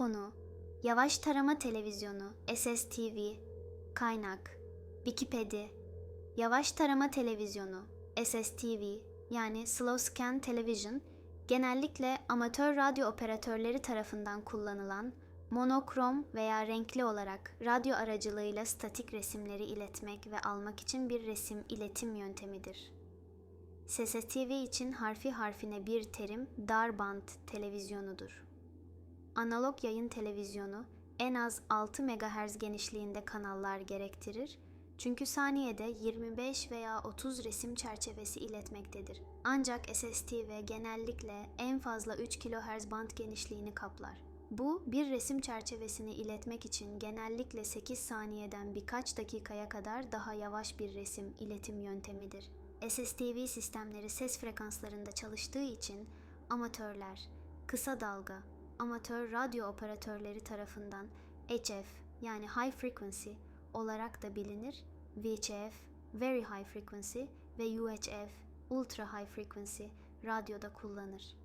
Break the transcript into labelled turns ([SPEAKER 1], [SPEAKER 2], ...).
[SPEAKER 1] Konu Yavaş Tarama Televizyonu SSTV Kaynak Wikipedia Yavaş Tarama Televizyonu SSTV yani Slow Scan Television genellikle amatör radyo operatörleri tarafından kullanılan monokrom veya renkli olarak radyo aracılığıyla statik resimleri iletmek ve almak için bir resim iletim yöntemidir. SSTV için harfi harfine bir terim dar band televizyonudur. Analog yayın televizyonu en az 6 MHz genişliğinde kanallar gerektirir. Çünkü saniyede 25 veya 30 resim çerçevesi iletmektedir. Ancak SSTV genellikle en fazla 3 kHz band genişliğini kaplar. Bu bir resim çerçevesini iletmek için genellikle 8 saniyeden birkaç dakikaya kadar daha yavaş bir resim iletim yöntemidir. SSTV sistemleri ses frekanslarında çalıştığı için amatörler, kısa dalga, amatör radyo operatörleri tarafından HF yani High Frequency olarak da bilinir, VHF Very High Frequency ve UHF Ultra High Frequency radyoda kullanır.